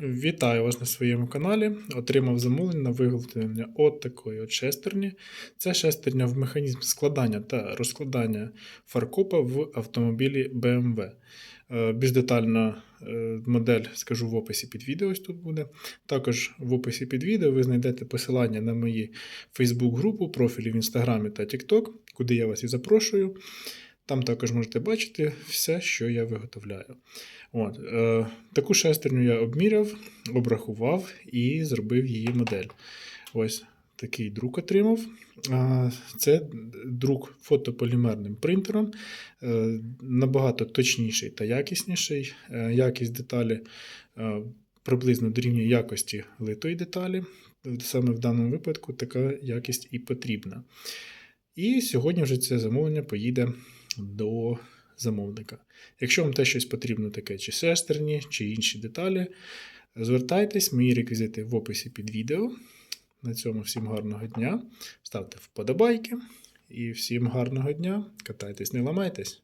Вітаю вас на своєму каналі. Отримав замовлення на виготовлення от такої от шестерні. Це шестерня в механізм складання та розкладання фаркопа в автомобілі BMW. Е, Більш детальна е, модель скажу в описі під відео. Ось тут буде. Також в описі під відео ви знайдете посилання на мої Facebook-групу, профілі в Інстаграмі та TikTok, куди я вас і запрошую. Там також можете бачити все, що я виготовляю. От, е, таку шестерню я обміряв, обрахував і зробив її модель. Ось такий друк отримав. А, Це друк фотополімерним принтером, е, набагато точніший та якісніший. Е, Якість деталі е, приблизно дорівнює якості литої деталі. Саме в даному випадку така якість і потрібна. І сьогодні вже це замовлення поїде до замовника. Якщо вам те щось потрібно, таке чи сестерні, чи інші деталі, звертайтесь, мої реквізити в описі під відео. На цьому всім гарного дня. Ставте вподобайки і всім гарного дня. Катайтесь, не ламайтесь.